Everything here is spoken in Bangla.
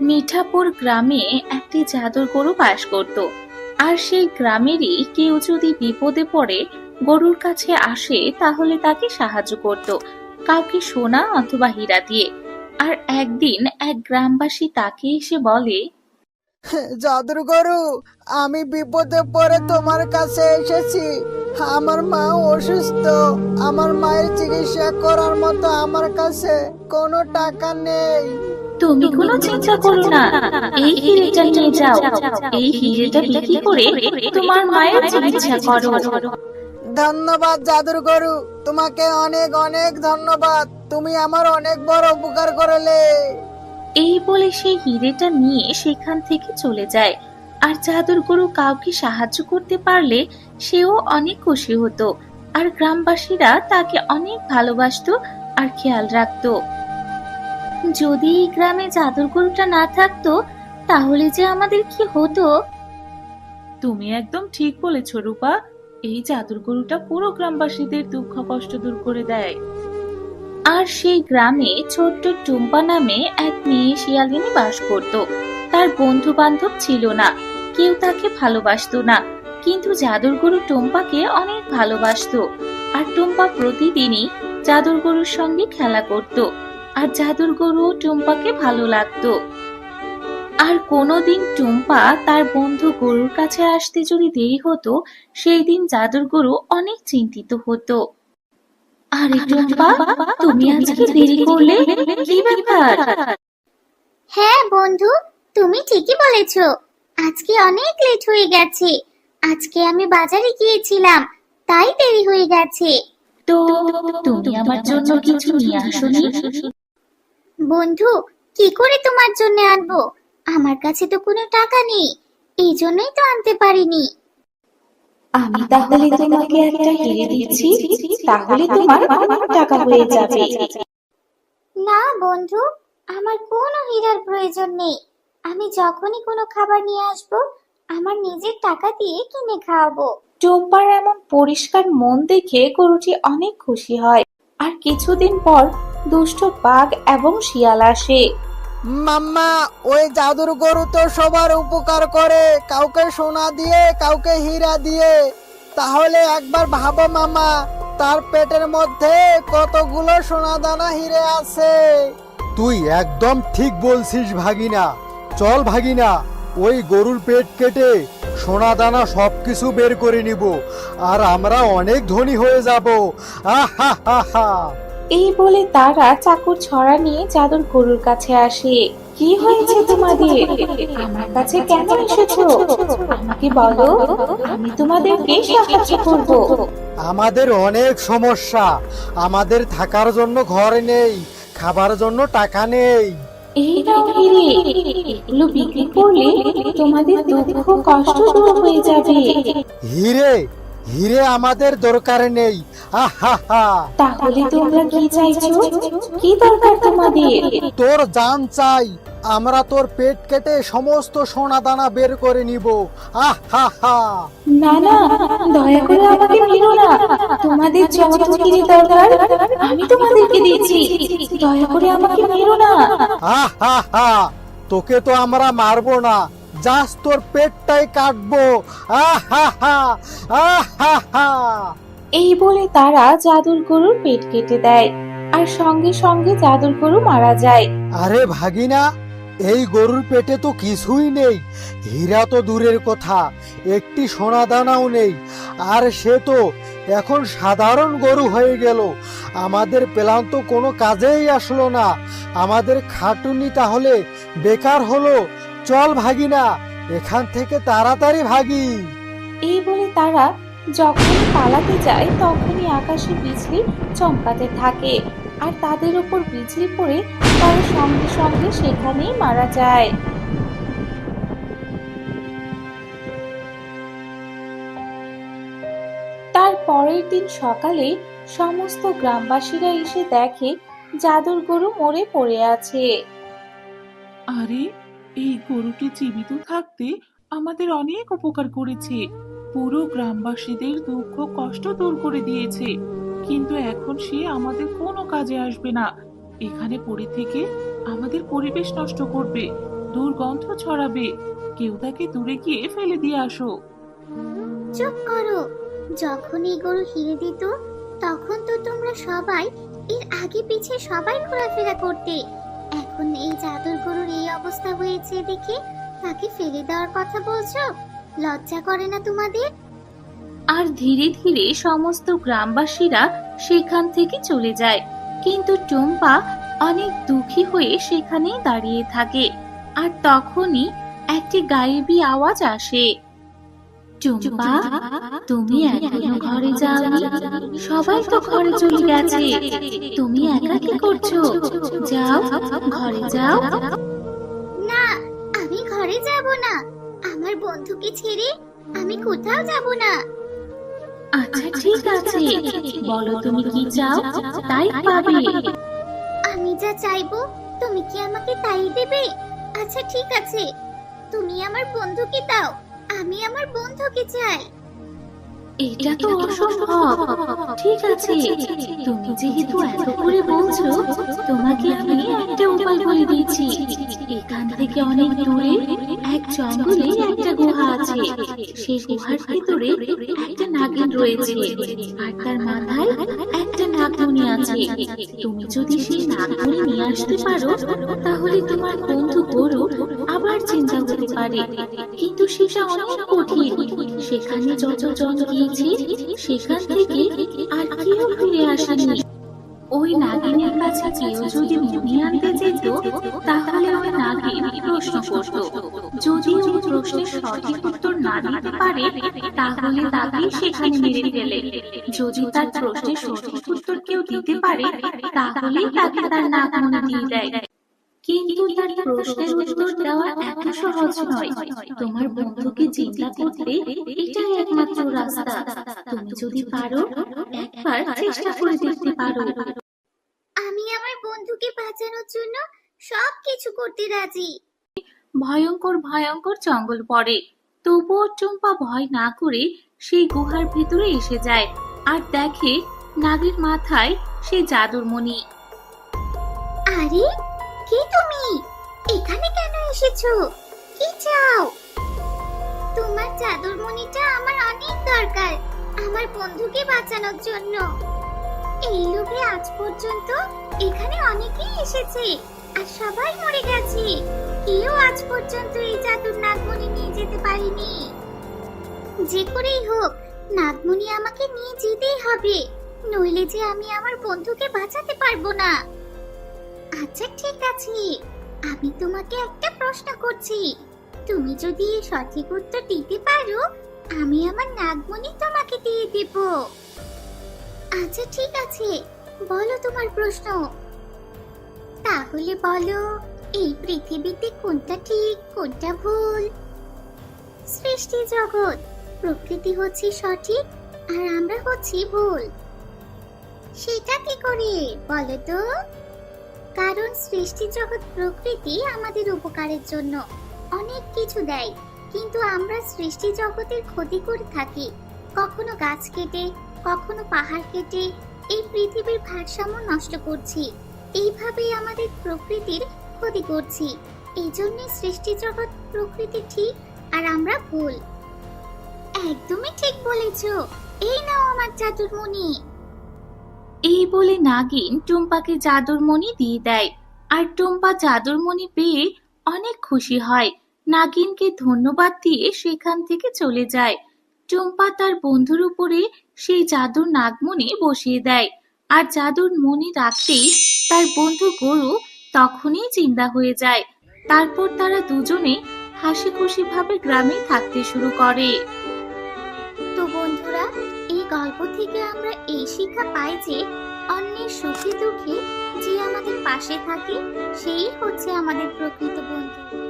মিঠাপুর গ্রামে একটি জাদুর গরু বাস করত। আর সেই গ্রামেরই কেউ যদি বিপদে পড়ে, গরুর কাছে আসে তাহলে তাকে সাহায্য করত, কাউকে সোনা অথবা হীরা দিয়ে। আর একদিন এক গ্রামবাসী তাকে এসে বলে, জাদুর গরু, আমি বিপদে পড়ে তোমার কাছে এসেছি। আমার মা অসুস্থ। আমার মায়ের চিকিৎসা করার মতো আমার কাছে কোনো টাকা নেই। তুমি কোনো চিন্তা করো না। এই হিরেটা নিয়ে যাও। এই হিরেটা বিক্রি করে তোমার মায়ের চিকিৎসা করো। ধন্যবাদ জাদুর গরু। তোমাকে অনেক অনেক ধন্যবাদ। তুমি আমার অনেক বড় উপকার করলে। এই বলে সেই হিরেটা নিয়ে সেখান থেকে চলে যায়। আর জাদুর গরু কাউকে সাহায্য করতে পারলে সেও অনেক খুশি হতো। আর গ্রামবাসীরা তাকে অনেক ভালোবাসতো আর খেয়াল রাখতো। যদি এই গ্রামে জাদুর গরুটা না থাকতো তাহলে যে আমাদের কি হতো? তুমি একদম ঠিক বলেছ রূপা। এই জাদুর গরুটা পুরো গ্রামবাসীদের দুঃখ কষ্ট দূর করে দেয়। আর সেই গ্রামে ছোট্ট টুম্পা নামে এক মেয়ে শিয়ালিনী বাস করত। তার বন্ধু বান্ধব ছিল না কেউ তাকে ভালোবাসতো না। কিন্তু জাদুর গরু টুম্পাকে অনেক ভালোবাসতো। আর টুম্পা প্রতিদিনই জাদুর গরুর সঙ্গে খেলা করত। আর জাদুর গরু টুম্পাকে ভালো লাগতো। আর কোনোদিন টুম্পা তার বন্ধু গরুর কাছে আসতে যদি দেরি হতো সেই দিন জাদুর গরু অনেক চিন্তিত হতো। আরে টুম্পা তুমি আজকে দেরি করলে কি ব্যাপার? হ্যাঁ বন্ধু তুমি ঠিকই বলেছ। আজকে অনেক লেট হয়ে গেছে। আজকে আমি বাজারে গিয়েছিলাম তাই দেরি হয়ে গেছে। তো তুমি আমার জন্য কিছু নিয়ে আসোনি? বন্ধু কি করে তোমার জন্য আনব? আমার কাছে তো কোনো টাকা নেই এই জন্যই তো আনতে পারিনি। আমি তাহলে তোমাকে একটা হিরে দিচ্ছি তাহলে তোমার অনেক টাকা হয়ে যাবে। না বন্ধু আমার কোনো হীরার প্রয়োজন নেই। আমি যখনই কোনো খাবার নিয়ে আসব আমার নিজের টাকা দিয়ে কিনে খাওয়াবো। টুম্পার এমন পরিষ্কার মন দেখে গরুটি অনেক খুশি হয়। আর কিছুদিন পর দুষ্ট বাঘ এবং শিয়াল আসে। মাম্মা ওই জাদুর গরু তো সবার উপকার করে। কাউকে সোনা দিয়ে কাউকে হীরা দিয়ে। তাহলে একবার ভাবো মামা তার পেটের মধ্যে কতগুলো সোনা দানা হিরে আছে? তুই একদম ঠিক বলছিস ভাগিনা। চল ভাগিনা ওই গরুর পেট কেটে সোনা দানা সবকিছু বের করে নিব। আর আমরা অনেক ধনী হয়ে যাব। আহা হা হা। এই বলে তারা চাকুর ছড়া নিয়ে জাদুর গরুর কাছে আসে। কি হয়েছে তোমাদের? আমার কাছে কেন এসেছ? আমাকে বলো আমি তোমাদেরকে সাহায্য করব। আমাদের অনেক সমস্যা। আমাদের থাকার জন্য ঘর নেই খাবার জন্য টাকা নেই। এই নাও হিরে এগুলো বিক্রি করলে তোমাদের দুঃখ কষ্ট দূর হয়ে যাবে। হিরে হিরে আমাদের দরকার নেই। তাহলে তোমরা কি চাইছো? কি দরকার তোমাদের? তোর জান চাই। আমরা তোর পেট কেটে সমস্ত সোনা দানা বের করে নিব। আহা হা না না দয়া করে আমাকে মেরো না। তোমাদের যত হিরে দরকার আমি তোমাদেরকে দিচ্ছি দয়া করে আমাকে মেরো না। আহা হা তোকে তো আমরা মারবো না। জাস্ট তোর পেটটাই কাটবো। এই বলে তারা জাদুর গরুর পেট কেটে দেয় আর সঙ্গে সঙ্গে জাদুর গরু মারা যায়। আরে ভাগিনা এই গরুর পেটে তো কিছুই নেই। হীরা তো দূরের কথা একটি সোনা দানাও নেই। আর সে তো এখন সাধারণ গরু হয়ে গেল। আমাদের প্ল্যান তো কোনো কাজেই আসলো না। আমাদের খাটুনি তাহলে বেকার হলো। চল ভাগিনা এখান থেকে তাড়াতাড়ি ভাগি। এই বলে তারা যখনই পালাতে যায় তখনই আকাশে বিজলি চমকাতে থাকে আর তাদের উপর বিজলি পড়ে তারা সঙ্গে সঙ্গে সেখানেই মারা যায়। তার পরের দিন সকালে সমস্ত গ্রামবাসীরা এসে দেখে জাদুর গরু মরে পড়ে আছে। আরে এই গরুটি জীবিত থাকতে আমাদের অনেক উপকার করেছে। পুরো গ্রামবাসীদের দুঃখ, কষ্ট দূর করে দিয়েছে। কিন্তু এখন সে আমাদের কোনো কাজে আসবে না। এখানে পড়ে থেকে আমাদের পরিবেশ নষ্ট করবে, দুর্গন্ধ ছড়াবে। কেউ তাকে দূরে গিয়ে ফেলে দিয়ে আসো। চুপ করো। যখন এই গরু হিরে দিত, তখন তো তোমরা সবাই এর আগে পিছে সবাই ঘোরাফেরা করতে। এখন এই জাদুর গরুর এই অবস্থা হয়েছে দেখে তাকে ফেলে দেওয়ার কথা বলছো? লজ্জা করে না তোমাদের? আর ধীরে ধীরে সমস্ত গ্রামবাসীরা সেখান থেকে চলে যায়। কিন্তু টুম্পা অনেক দুঃখী হয়ে সেখানেই দাঁড়িয়ে থাকে। আর তখনই একটি গায়েবী আওয়াজ আসে। টুম্পা তুমি এখনও ঘরে যাওনি? সবাই তো ঘরে চলে গেছে। তুমি একা কি করছ? যাও ঘরে যাও। না আমি ঘরে যাব না। আমার বন্ধুকে ছেড়ে আমি কোথাও যাব না। আচ্ছা ঠিক আছে। বলো তুমি কি চাও? তাই পাবে। আমি যা চাইব তুমি কি আমাকে তাই দেবে? আচ্ছা ঠিক আছে। তুমি আমার বন্ধুকে দাও। আমি আমার বন্ধুকে চাই। এটা তো অসম্ভব। ঠিক আছে। তুমি যেহেতু এত করে বলছো তোমাকে আমি একটা উপায় বলে দিচ্ছি এখান থেকে অনেক দূরে এক জঙ্গলে একটা গুহা আছে। সেই গুহার ভিতরে একটা নাগিন রয়েছে। আর তার মাথায় একটা নাগমণি আছে। তুমি যদি সেই নাগমণি নিয়ে আসতে পারো তাহলে তোমার বন্ধু গরু আবার চিন্তা হতে পারে। কিন্তু সেটা অনেক কঠিন। সেখানে যতজন গিয়েছে, সেখান থেকে আর কেউ ফিরে আসেনি। ওই নাগিনের কাছে কেউ যদি মনি আনতে যেত, তাহলে ওই নাগিন প্রশ্ন করত। যদি ওই প্রশ্নের সঠিক উত্তর না দিতে পারে, তাহলে তাকে সেখানে মেরে ফেলে। যদি তার প্রশ্নের সঠিক উত্তর কেউ দিতে পারে, তাহলেই তাকে তার নাগমনি দিয়ে দেয়। কিন্তু তার প্রশ্নের উত্তর দেওয়া এত সহজ নয়। তোমার বন্ধুকে করতে এটাই একমাত্র রাস্তা। তুমি যদি পারো একবার চেষ্টা করে দেখতে পারো। আমি আমার বন্ধুকে বাঁচানোর জন্য সব কিছু করতে রাজি। ভয়ঙ্কর ভয়ঙ্কর জঙ্গল পড়ে। তবুও টুম্পা ভয় না করে সেই গুহার ভিতরে এসে যায় আর দেখে নাগের মাথায় সেই জাদুর মণি। আরে কে তুমি? এখানে কেন এসেছ? কি চাও? তোমার জাদুর মণিটা আমার অনেক দরকার, আমার বন্ধুকে বাঁচানোর জন্য। এই লোভে আজ পর্যন্ত এখানে অনেকেই এসেছে, আর সবাই মরে গেছে। কেউ আজ পর্যন্ত এই জাদুর নাগমণি নিয়ে যেতে পারেনি। যে করেই হোক, নাগমণি আমাকে নিয়ে যেতেই হবে, নইলে যে আমি আমার বন্ধুকে বাঁচাতে পারব না। আচ্ছা ঠিক আছে। আমি তোমাকে একটা প্রশ্ন করছি। তুমি যদি সঠিক উত্তর দিতে পারো, আমি আমার নাগমণি তোমাকে দিয়ে দেব। আচ্ছা ঠিক আছে। বলো তোমার প্রশ্ন। তাহলে বলো, এই পৃথিবীতে কোনটা ঠিক, কোনটা ভুল? সৃষ্টি জগৎ, প্রকৃতি হচ্ছে সঠিক আর আমরা হচ্ছি ভুল। সেটা কি করে? বলো তো। কারণ সৃষ্টি জগৎ প্রকৃতি আমাদের উপকারের জন্য। অনেক কিছু দেয়, কিন্তু আমরা সৃষ্টি জগতের ক্ষতি করে থাকি। কখনো গাছ কেটে, কখনো পাহাড় কেটে, এই পৃথিবীর ভারসাম্য নষ্ট করছি। এইভাবেই আমাদের প্রকৃতির ক্ষতি করছি। এই জন্যে সৃষ্টি জগৎ প্রকৃতি ঠিক আর আমরা ভুল। একদমই ঠিক বলেছ। এই নাও আমার চাতুর্মণি। এই বলে নাগিন টুম্পাকে জাদুর মণি দিয়ে দেয়। আর টুম্পা জাদুর মণি পেয়ে অনেক খুশি হয়। নাগিনকে ধন্যবাদ দিয়ে সেখান থেকে চলে যায়। টুম্পা তার বন্ধুর উপরে সেই জাদুর নাগমণি বসিয়ে দেয়। আর জাদুর মণি রাখতেই তার বন্ধু গরু তখনই চিন্তা হয়ে যায়। তারপর তারা দুজনে হাসি খুশি ভাবে গ্রামে থাকতে শুরু করে। গল্প থেকে আমরা এই শিক্ষা পাই যে, অন্যের সুখে দুঃখে যে আমাদের পাশে থাকে, সেই হচ্ছে আমাদের প্রকৃত বন্ধু।